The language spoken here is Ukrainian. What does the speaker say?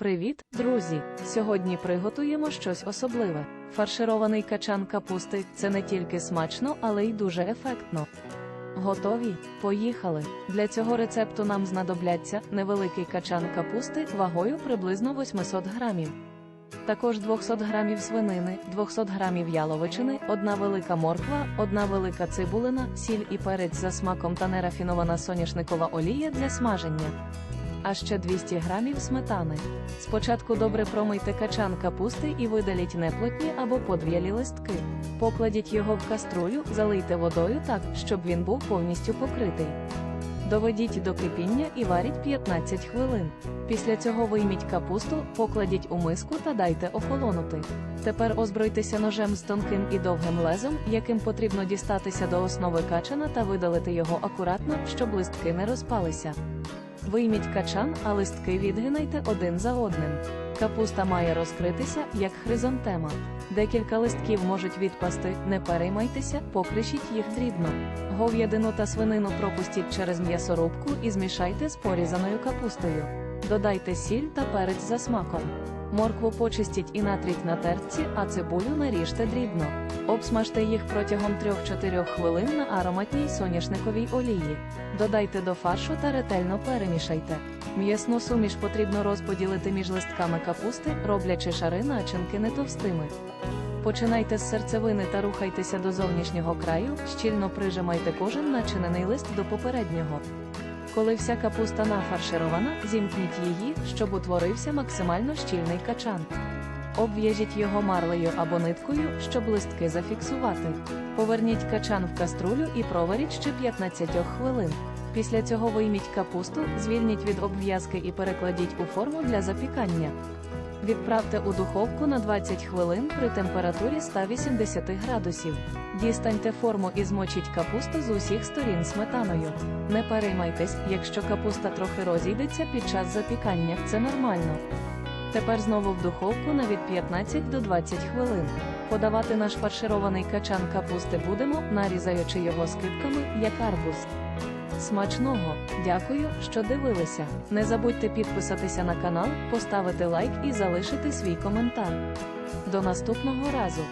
Привіт, друзі! Сьогодні приготуємо щось особливе. Фарширований качан капусти це не тільки смачно, але й дуже ефектно. Готові? Поїхали! Для цього рецепту нам знадобляться невеликий качан капусти вагою приблизно 800 грамів. Також 200 грамів свинини, 200 грамів яловичини, одна велика морква, одна велика цибулина, сіль і перець за смаком та нерафінована соняшникова олія для смаження. А ще 200 грамів сметани. Спочатку добре промийте качан капусти і видаліть неплотні або подв'ялі листки. Покладіть його в каструлю, залийте водою так, щоб він був повністю покритий. Доведіть до кипіння і варіть 15 хвилин. Після цього вийміть капусту, покладіть у миску та дайте охолонути. Тепер озбройтеся ножем з тонким і довгим лезом, яким потрібно дістатися до основи качана та видалити його акуратно, щоб листки не розпалися. Вийміть качан, а листки відгинайте один за одним. Капуста має розкритися, як хризантема. Декілька листків можуть відпасти, не переймайтеся, покришіть їх дрібно. Гов'ядину та свинину пропустіть через м'ясорубку і змішайте з порізаною капустою. Додайте сіль та перець за смаком. Моркву почистіть і натріть на тертці, а цибулю наріжте дрібно. Обсмажте їх протягом 3-4 хвилин на ароматній соняшниковій олії. Додайте до фаршу та ретельно перемішайте. М'ясну суміш потрібно розподілити між листками капусти, роблячи шари начинки не товстими. Починайте з серцевини та рухайтеся до зовнішнього краю, щільно прижимайте кожен начинений лист до попереднього. Коли вся капуста нафарширована, зімкніть її, щоб утворився максимально щільний качан. Обв'яжіть його марлею або ниткою, щоб листки зафіксувати. Поверніть качан в каструлю і проваріть ще 15 хвилин. Після цього вийміть капусту, звільніть від обв'язки і перекладіть у форму для запікання. Відправте у духовку на 20 хвилин при температурі 180 градусів. Дістаньте форму і змочіть капусту з усіх сторін сметаною. Не переймайтесь, якщо капуста трохи розійдеться під час запікання, це нормально. Тепер знову в духовку на від 15 до 20 хвилин. Подавати наш фарширований качан капусти будемо, нарізаючи його скибками, як арбуз. Смачного! Дякую, що дивилися. Не забудьте підписатися на канал, поставити лайк і залишити свій коментар. До наступного разу!